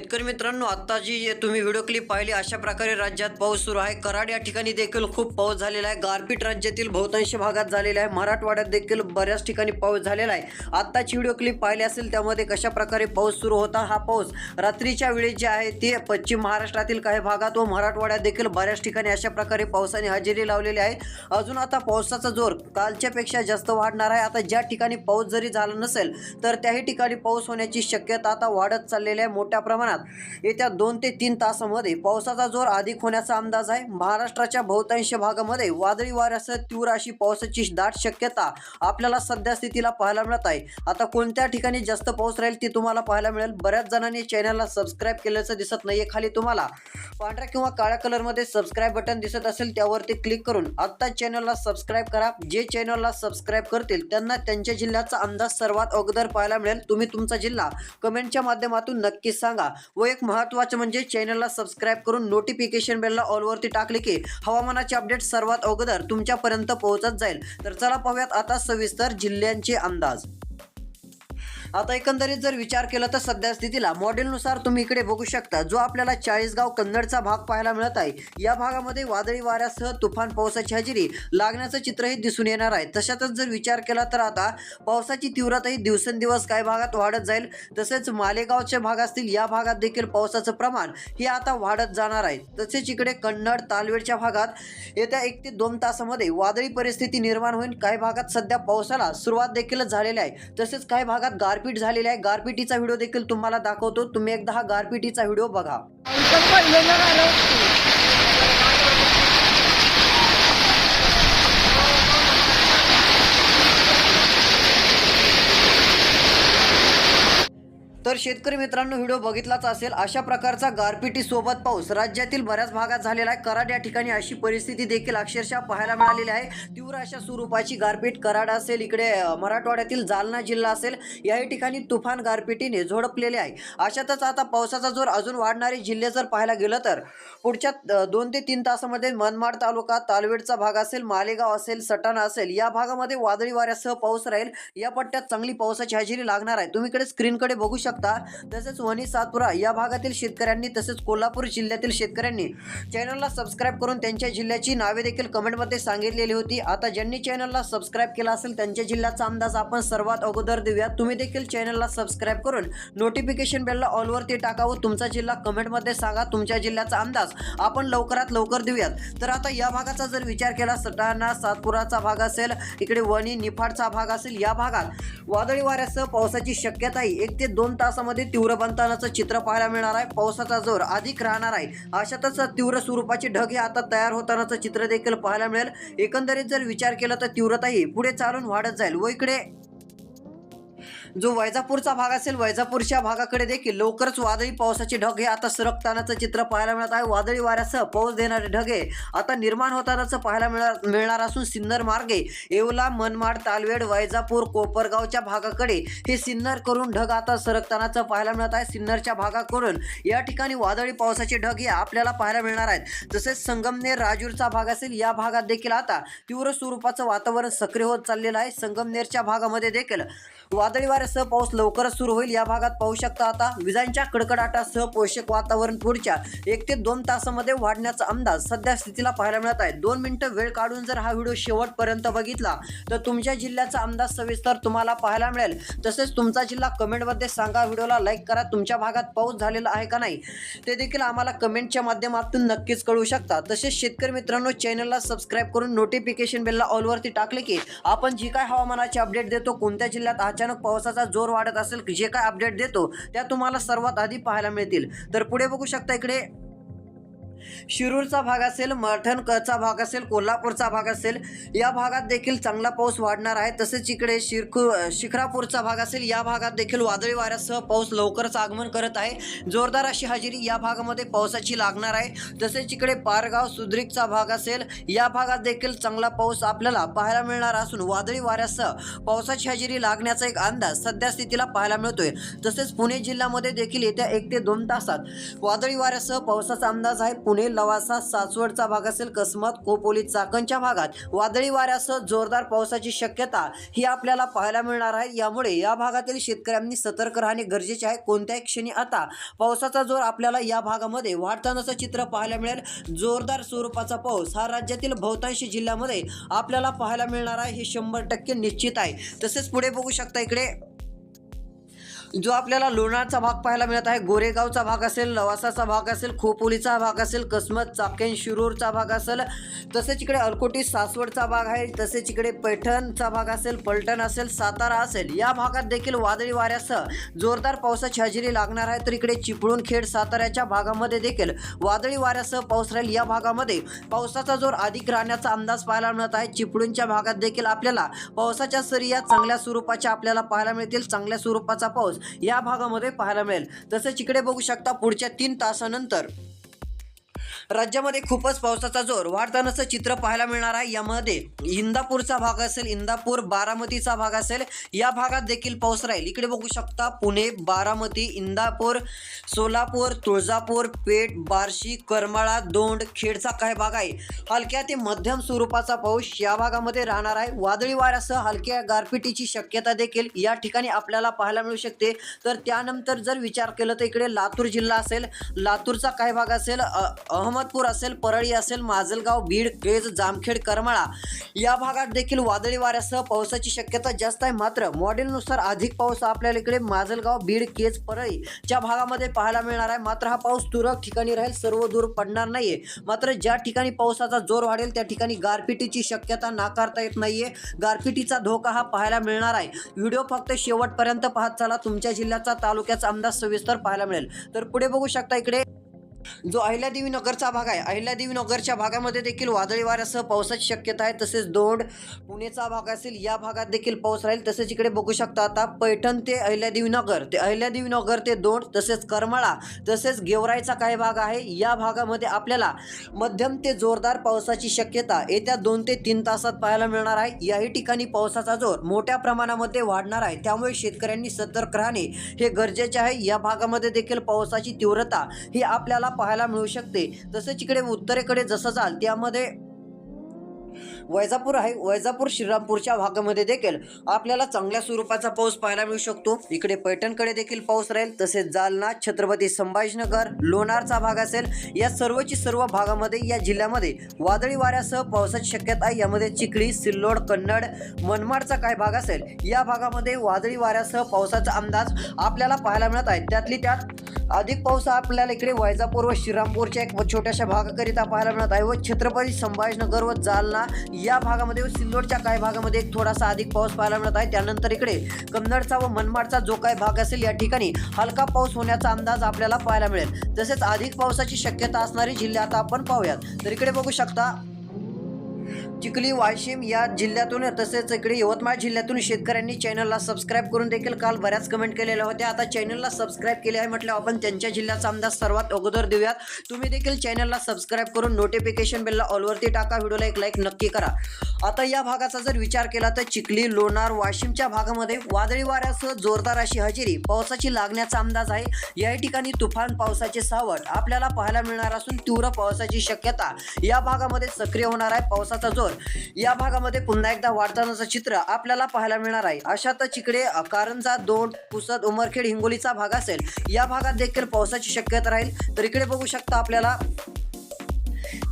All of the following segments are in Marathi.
शेतकरी मित्रांनो आता जी तुम्ही व्हिडिओ क्लिप पाहिली अशा प्रकारे राज्यात पाऊस सुरू आहे. कराड या ठिकाणी देखील खूप पाऊस झालेला आहे. गारपीट राज्यातील बहुतांश भागात झालेला आहे. मराठवाड्यात देखील बऱ्याच ठिकाणी पाऊस झालेला आहे. आत्ताची व्हिडिओ क्लिप पाहिली असेल त्यामध्ये कशा प्रकारे पाऊस सुरू होता हा पाऊस रात्रीच्या वेळी जे आहे ते पश्चिम महाराष्ट्रातील काही भागात व मराठवाड्यात देखील बऱ्याच ठिकाणी अशा प्रकारे पावसाने हजेरी लावलेली आहे. अजून आता पावसाचा जोर कालच्यापेक्षा जास्त वाढणार आहे. आता ज्या ठिकाणी पाऊस जरी झाला नसेल तर त्याही ठिकाणी पाऊस होण्याची शक्यता आता वाढत चाललेली आहे. मोठ्या प्रमाणात येत्या दोन ते तीन तासामध्ये पावसाचा जोर अधिक होण्याचा अंदाज आहे. महाराष्ट्राच्या बहुतांश भागामध्ये वादळी वाऱ्यासह तीव्र अशी पावसाची दाट शक्यता आपल्याला सध्या स्थितीला पाहायला मिळत आहे. आता कोणत्या ठिकाणी जास्त पाऊस राहील ते तुम्हाला पाहायला मिळेल. बऱ्याच जणांनी चॅनलला सबस्क्राईब केल्याचं दिसत नाहीये खाली तुम्हाला. पांढऱ्या किंवा काळ्या कलरमध्ये सबस्क्राईब बटन दिसत असेल त्यावरती क्लिक करून आत्ता चॅनलला सबस्क्राईब करा. जे चॅनलला सबस्क्राईब करतील त्यांना त्यांच्या जिल्ह्याचा अंदाज सर्वात अगोदर पाहायला मिळेल. तुम्ही तुमचा जिल्हा कमेंटच्या माध्यमातून नक्कीच सांगा. व एक महत्त्वाचं म्हणजे चॅनलला सबस्क्राईब करून नोटिफिकेशन बेलला ऑलवरती टाकले की हवामानाचे अपडेट सर्वात अगोदर तुमच्यापर्यंत पोहोचत जाईल. तर चला पाहूयात आता सविस्तर जिल्ह्यांचे अंदाज. आता एकंदरीत जर विचार केला तर सध्या स्थितीला मॉडेलनुसार तुम्ही इकडे बघू शकता जो आपल्याला चाळीसगाव कन्नडचा भाग पाहायला मिळत आहे. या भागामध्ये वादळी वाऱ्यासह तुफान पावसाची हजेरी लागण्याचं चित्रही दिसून येणार आहे. तशातच जर विचार केला तर आता पावसाची तीव्रताही दिवसेंदिवस काही भागात वाढत जाईल. तसेच मालेगावचे भाग असतील या भागात देखील पावसाचं प्रमाण हे आता वाढत जाणार आहे. तसेच इकडे कन्नड तालवेडच्या भागात येत्या एक ते दोन तासामध्ये वादळी परिस्थिती निर्माण होईल. काही भागात सध्या पावसाला सुरुवात देखील झालेली आहे. तसेच काही भागात गार गारपीट झालेली आहे. गारपिटीचा व्हिडिओ देखील तुम्हाला दाखवतो. तुम्ही एकदा हा गारपिटीचा व्हिडिओ बघा. तर शेतकरी मित्रांनो व्हिडिओ बघितलाच असेल अशा प्रकारचा गारपिटी सोबत पाऊस राज्यातील बऱ्याच भागात झालेला आहे. कराड या ठिकाणी अशी परिस्थिती देखील अक्षरशः पाहायला मिळालेली आहे. तीव्र अशा स्वरूपाची गारपीट कराड असेल इकडे मराठवाड्यातील जालना जिल्हा असेल याही ठिकाणी तुफान गारपिटीने झोडपलेले आहे. अशातच आता पावसाचा जोर अजून वाढणारे जिल्हे जर पाहायला गेलं तर पुढच्या दोन ते तीन तासामध्ये मनमाड तालुका तालवेडचा भाग असेल मालेगाव असेल सटाणा असेल या भागामध्ये वादळी वाऱ्यासह पाऊस राहील. या पट्ट्यात चांगली पावसाची हजेरी लागणार आहे. तुम्ही इकडे स्क्रीनकडे बघू शकता. तसेच वणी सातपुरा या भागातील शेतकऱ्यांनी तसेच कोल्हापूर जिल्ह्यातील शेतकऱ्यांनी चॅनलला सबस्क्राईब करून त्यांच्या जिल्ह्याची नावे देखील कमेंटमध्ये सांगितलेली होती. आता ज्यांनी चॅनलला सबस्क्राईब केला असेल त्यांच्या जिल्ह्याचा अंदाज आपण सर्वात अगोदर देऊया तुम्ही देखील चॅनलला सबस्क्राईब करून नोटिफिकेशन बेलला ऑलवरती टाकावं. तुमचा जिल्हा कमेंटमध्ये सांगा. तुमच्या जिल्ह्याचा अंदाज आपण लवकरात लवकर देऊयात. तर आता या भागाचा जर विचार केला सटाणा सातपुराचा भाग असेल इकडे वणी निफाडचा भाग असेल या भागात वादळी वाऱ्यासह पावसाची शक्यताही एक ते दोन तासामध्ये तीव्र बनतानाचं चित्र पाहायला मिळणार आहे. पावसाचा जोर अधिक राहणार आहे. अशातच तीव्र स्वरूपाचे ढग हे आता तयार होतानाचं चित्र देखील पाहायला मिळेल. एकंदरीत जर विचार केला तर तीव्रताही पुढे चालून वाढत जाईल. व इकडे जो वैजापूरचा भाग असेल वैजापूरच्या भागाकडे देखील लवकरच वादळी पावसाचे ढग हे आता सरकतानाचं चित्र पाहायला मिळत आहे. वादळी वाऱ्यासह पाऊस देणारे ढग आता निर्माण होतानाचं पाहायला मिळणार मिळणार असून सिन्नर मार्गे येवला मनमाड तालवेड वैजापूर कोपरगावच्या भागाकडे हे सिन्नर करून ढग आता सरकतानाचं पाहायला मिळत आहे. सिन्नरच्या भागाकडून या ठिकाणी वादळी पावसाचे ढग हे आपल्याला पाहायला मिळणार आहेत. तसेच संगमनेर राजूरचा भाग असेल या भागात देखील आता तीव्र स्वरूपाचं वातावरण सक्रिय होत चाललेलं आहे. संगमनेरच्या भागामध्ये देखील वादळी वाऱ्यासह पाऊस लवकरच सुरू होईल. या भागात पाहू शकता आता विजांच्या कडकडाटासह पोषक वातावरण पुढच्या एक ते दोन तासामध्ये वाढण्याचा अंदाज सध्या स्थितीला पाहायला मिळत आहे. दोन मिनिटं वेळ काढून जर हा व्हिडिओ शेवटपर्यंत बघितला तर तुमच्या जिल्ह्याचा अंदाज सविस्तर तुम्हाला पाहायला मिळेल. तसेच तुमचा जिल्हा कमेंटमध्ये सांगा. व्हिडिओला लाईक करा. तुमच्या भागात पाऊस झालेला आहे का नाही ते देखील आम्हाला कमेंटच्या माध्यमातून नक्कीच कळू शकता. तसेच शेतकरी मित्रांनो चॅनलला सबस्क्राईब करून नोटिफिकेशन बेलला ऑलवरती टाकले की आपण जी काय हवामानाचे अपडेट देतो कोणत्या जिल्ह्यात अचानक पावसाचा जोर वाढत असेल जे काय अपडेट देतो त्या तुम्हाला सर्वात आधी पाहायला मिळतील. तर पुढे बघू शकता इकडे शिरूरचा भाग असेल मठणकरचा भाग असेल कोल्हापूरचा भाग असेल या भागात देखील चांगला पाऊस वाढणार आहे. तसेच इकडे शिरखू शिखरापूरचा भाग असेल या भागात देखील वादळी वाऱ्यासह पाऊस लवकरच आगमन करत आहे. जोरदार अशी हजेरी या भागामध्ये पावसाची लागणार आहे. तसेच इकडे पारगाव सुद्रिकचा भाग असेल या भागात देखील चांगला पाऊस आपल्याला पाहायला मिळणार असून वादळी वाऱ्यासह पावसाची हजेरी लागण्याचा एक अंदाज सध्या स्थितीला पाहायला मिळतोय. तसेच पुणे जिल्ह्यामध्ये देखील येत्या एक ते दोन तासात वादळी वाऱ्यासह पावसाचा अंदाज आहे. पुणे लवासा सासवडचा भाग असेल कसमत खोपोली चाकणच्या भागात. वादळी वाऱ्यासह जोरदार पावसाची शक्यता ही आपल्याला पाहायला मिळणार आहे. यामुळे या भागातील शेतकऱ्यांनी सतर्क राहणे गरजेचे आहे. कोणत्याही क्षणी आता पावसाचा जोर आपल्याला या भागामध्ये वाढतानाचं चित्र पाहायला मिळेल. जोरदार स्वरूपाचा पाऊस हा राज्यातील बहुतांश जिल्ह्यामध्ये आपल्याला पाहायला मिळणार आहे. हे शंभर टक्के निश्चित आहे. तसेच पुढे बघू शकता इकडे. जो आपल्याला लोणारचा भाग पाहायला मिळत आहे गोरेगावचा भाग असेल लवासाचा भाग असेल खोपोलीचा भाग असेल कसमत चाकेन शिरूरचा भाग असेल तसेच इकडे अलकोटी सासवडचा भाग आहे तसेच इकडे पैठणचा भाग असेल पलटण असेल सातारा असेल या भागात देखील वादळी वाऱ्यासह जोरदार पावसाची हजेरी लागणार आहे. तर इकडे चिपळूण खेड साताऱ्याच्या भागामध्ये देखील वादळी वाऱ्यासह पाऊस राहील. या भागामध्ये पावसाचा जोर अधिक राहण्याचा अंदाज पाहायला मिळत आहे. चिपळूणच्या भागात देखील आपल्याला पावसाच्या सरी या चांगल्या स्वरूपाच्या आपल्याला पाहायला मिळतील. चांगल्या स्वरूपाचा पाऊस या भागामध्ये पाहायला मिळेल. तसंच इकडे बघू शकता पुढच्या तीन तासानंतर. राज्यामध्ये खूपच पावसाचा जोर. वाढतानाचं चित्र पाहायला मिळणार आहे. यामध्ये इंदापूरचा भाग असेल इंदापूर बारामतीचा भाग असेल या भागात देखील पाऊस राहील. इकडे बघू शकता पुणे बारामती इंदापूर सोलापूर तुळजापूर पेठ बार्शी करमाळा दोंड खेडचा काही भाग आहे. हलक्या ते मध्यम स्वरूपाचा पाऊस या भागामध्ये राहणार आहे. वादळी वाऱ्यासह हलक्या गारपिटीची शक्यता देखील या ठिकाणी आपल्याला पाहायला मिळू शकते. तर त्यानंतर जर विचार केला तर इकडे लातूर जिल्हा असेल. लातूरचा काही भाग असेल. अ- अहमदपूर असेल परळी असेल माजलगाव बीड केज जामखेड करमाळा या भागात देखील वादळी वाऱ्यासह पावसाची शक्यता जास्त आहे. मात्र मॉडेलनुसार अधिक पाऊस आपल्याला इकडे माजलगाव बीड केज परळी च्या भागामध्ये पाहायला मिळणार आहे. मात्र हा पाऊस तुरळक ठिकाणी राहील सर्व दूर पडणार नाहीये. मात्र ज्या ठिकाणी पावसाचा जोर वाढेल त्या ठिकाणी गारपिटीची शक्यता नाकारता येत नाहीये. गारपिटीचा धोका हा पाहायला मिळणार आहे. व्हिडिओ फक्त शेवटपर्यंत पाहत चला. तुमच्या जिल्ह्याचा तालुक्याचा अंदाज सविस्तर पाहायला मिळेल. तर पुढे बघू शकता इकडे. जो अहिल्यादेवी नगरचा भाग आहे अहिल्यादेवी नगरच्या भागामध्ये देखील वादळी वाऱ्यासह पावसाची शक्यता आहे तसेच दोंड पुणेचा भाग असेल या भागात देखील पाऊस राहील. तसेच इकडे बघू शकता आता पैठण ते अहिल्यादेवी नगर ते अहिल्यादेवी नगर ते दोंड तसेच करमाळा तसेच गेवराईचा काही भाग आहे या भागामध्ये आपल्याला मध्यम ते जोरदार पावसाची शक्यता येत्या दोन ते तीन तासात पाहायला मिळणार आहे. याही ठिकाणी पावसाचा जोर मोठ्या प्रमाणामध्ये वाढणार आहे. त्यामुळे शेतकऱ्यांनी सतर्क राहणे हे गरजेचे आहे. या भागामध्ये देखील पावसाची तीव्रता ही आपल्याला पाहायला मिळू शकते. तसेच इकडे उत्तरेकडे जसं जाल त्यामध्ये वैजापूर आहे. वैजापूर श्रीरामपूरच्या भागामध्ये देखील आपल्याला चांगल्या स्वरूपाचा पाऊस पाहायला मिळू शकतो. इकडे पैठणकडे देखील पाऊस राहील. तसेच जालना छत्रपती संभाजीनगर लोणारचा भाग असेल. या सर्वची सर्व भागामध्ये या जिल्ह्यामध्ये वादळी वाऱ्यासह पावसाची शक्यता आहे. यामध्ये चिखली सिल्लोड कन्नड मनमाडचा काय भाग असेल या भागामध्ये वादळी वाऱ्यासह पावसाचा अंदाज आपल्याला पाहायला मिळत आहे. त्यातली त्यात अधिक पाऊस आपल्याला इकडे वैजापूर व श्रीरामपूरच्या एक छोट्याशा भागाकरिता पाहायला मिळत आहे व छत्रपती संभाजीनगर व जालना या भागामध्ये व सिल्लोडच्या काही भागामध्ये एक थोडासा अधिक पाऊस पाहायला मिळत आहे. त्यानंतर इकडे कन्नडचा व मनमाडचा जो काही भाग असेल या ठिकाणी हलका पाऊस होण्याचा अंदाज आपल्याला पाहायला मिळेल. तसेच अधिक पावसाची शक्यता असणारी जिल्हे आता आपण पाहूयात. तर इकडे बघू शकता चिखली वाशिम या जिल्ह्यातून तसेच इकडे यवतमाळ जिल्ह्यातून शेतकऱ्यांनी चॅनलला सबस्क्राईब करून देखील काल बऱ्याच कमेंट केलेल्या होत्या. आता चॅनलला सबस्क्राईब केले आहे म्हटलं आपण त्यांच्या जिल्ह्याचा अंदाज सर्वात अगोदर देऊयात. तुम्ही देखील चॅनलला सबस्क्राईब करून नोटिफिकेशन बेलला ऑलवरती टाका. व्हिडिओला एक लाईक नक्की करा. आता या भागाचा जर विचार केला तर चिखली लोणार वाशिमच्या भागामध्ये वादळी वाऱ्यासह जोरदार अशी हजेरी पावसाची लागण्याचा अंदाज आहे. या ठिकाणी तुफान पावसाचे सावट आपल्याला पाहायला मिळणार असून तीव्र पावसाची शक्यता या भागामध्ये सक्रिय होणार आहे. पावसाचा जोर या भागामध्ये पुन्हा एकदा वाढतानाचं चित्र आपल्याला पाहायला मिळणार आहे. अशातच इकडे कारंजा दोंड पुसद उमरखेड हिंगोलीचा भाग असेल. या भागात देखील पावसाची शक्यता राहील. तर इकडे बघू शकता आपल्याला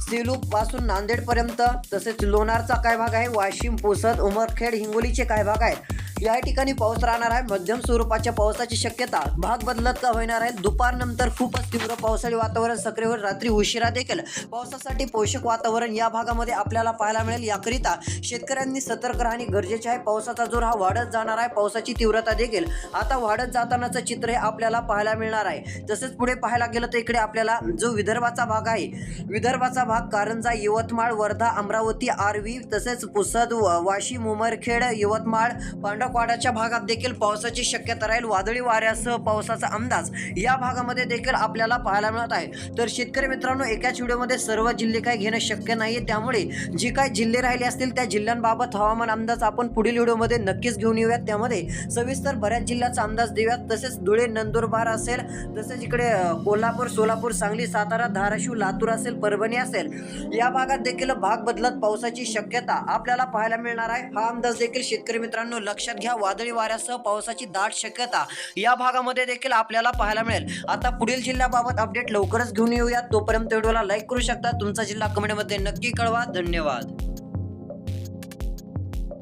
सेलू पासून नांदेड पर्यंत तसेच लोणारचा काय भाग आहे? वाशिम पुसद उमरखेड हिंगोलीचे काय भाग आहेत? या ठिकाणी पाऊस राहणार आहे. मध्यम स्वरूपाच्या पावसाची शक्यता भाग बदलत का होणार आहे. दुपारनंतर खूपच तीव्र पावसाळी वातावरण सक्रिय होईल रात्री उशिरा देखील. पावसासाठी पोषक वातावरण या भागामध्ये आपल्याला पाहायला मिळेल. याकरिता शेतकऱ्यांनी सतर्क राहणे गरजेचे आहे. पावसाचा जोर हा वाढत जाणार आहे. पावसाची तीव्रता देखील आता वाढत जातानाचं चित्र हे आपल्याला पाहायला मिळणार आहे. तसेच पुढे पाहायला गेलं तर इकडे आपल्याला जो विदर्भाचा भाग आहे विदर्भाचा भाग कारंजा यवतमाळ वर्धा अमरावती आर्वी तसेच पुसद व- मुमरखेड यवतमाळ पांडव मराठवाड्याच्या भागात देखील पावसाची शक्यता राहील. वादळी वाऱ्यासह पावसाचा अंदाज या भागामध्ये देखील आपल्याला पाहायला मिळत आहे. तर शेतकरी मित्रांनो एकाच व्हिडिओमध्ये सर्व जिल्हे काय घेणं शक्य नाहीये. त्यामुळे जे काय जिल्हे राहिले असतील त्या जिल्ह्यांबाबत हवामान अंदाज आपण पुढील व्हिडिओमध्ये नक्कीच घेऊन येऊयात. त्यामध्ये सविस्तर बऱ्याच जिल्ह्याचा अंदाज देऊयात. तसेच धुळे नंदुरबार असेल तसेच इकडे कोल्हापूर सोलापूर सांगली सातारा धाराशिव लातूर असेल परभणी असेल या भागात देखील भाग बदलत पावसाची शक्यता आपल्याला पाहायला मिळणार आहे. हा अंदाज देखील शेतकरी मित्रांनो लक्षात घ्या वादळी वाऱ्यासह पावसाची दाट शक्यता. या भागामध्ये देखील आपल्याला पाहायला मिळेल. आता पुढील जिल्ह्याबाबत अपडेट लवकरच घेऊन येऊयात. तोपर्यंत व्हिडिओला लाईक करू शकता. तुमचा जिल्हा कमेंटमध्ये नक्की कळवा. धन्यवाद.